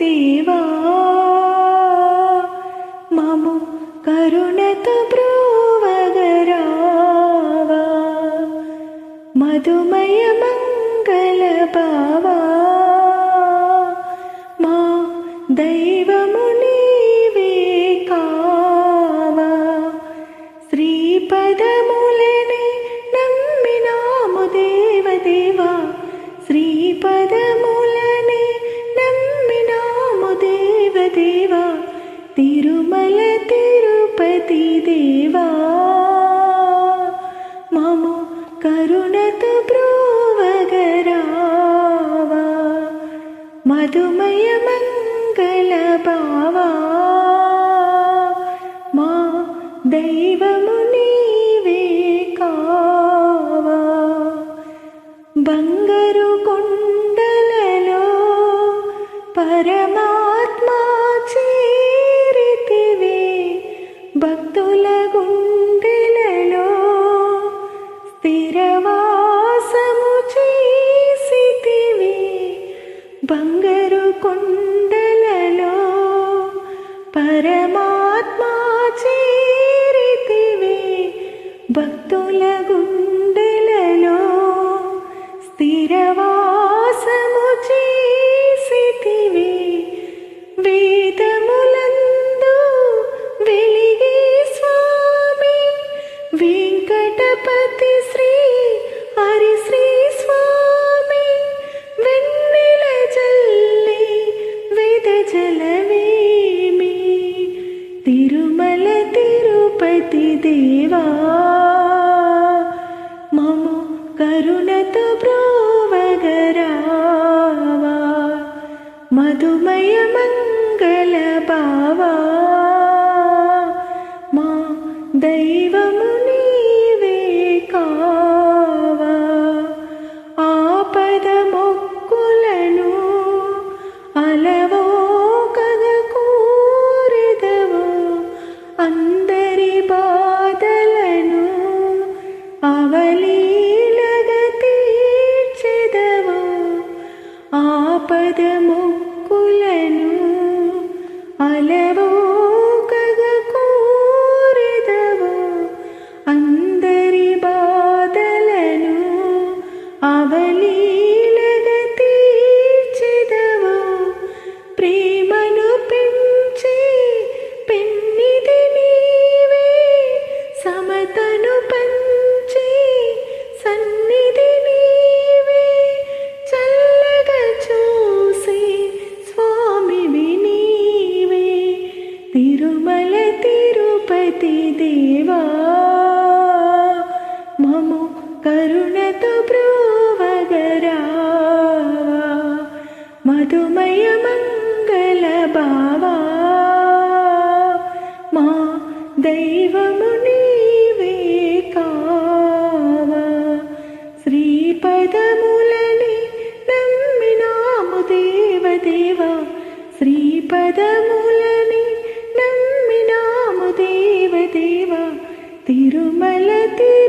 देवा मम करुणत प्रोवगरा वा మధుమయ మంగళ భావా మా దైవము నీవే కావా బంగారు కొండలలో పరమాత్మా బంగారు కొండలలో పరమాత్మ చేరితివే. భక్తుల గుండె देवा मम करुणतप्रावगरा वा मधुमयमङ्गलपावा मा दैवम् ಕಾಲವೋ ಕಗಕೂರಿದವೋ ಅಂದರಿ ಬಾದಲನು ಅವಲಿ దేవా మము కరుణతో బ్రోవగరావా మధుమయ మంగళ బావా మా దైవము నీవే కావా. శ్రీపదములని నమ్మినాము దేవదేవా శ్రీపదములని തിരുമല തിരു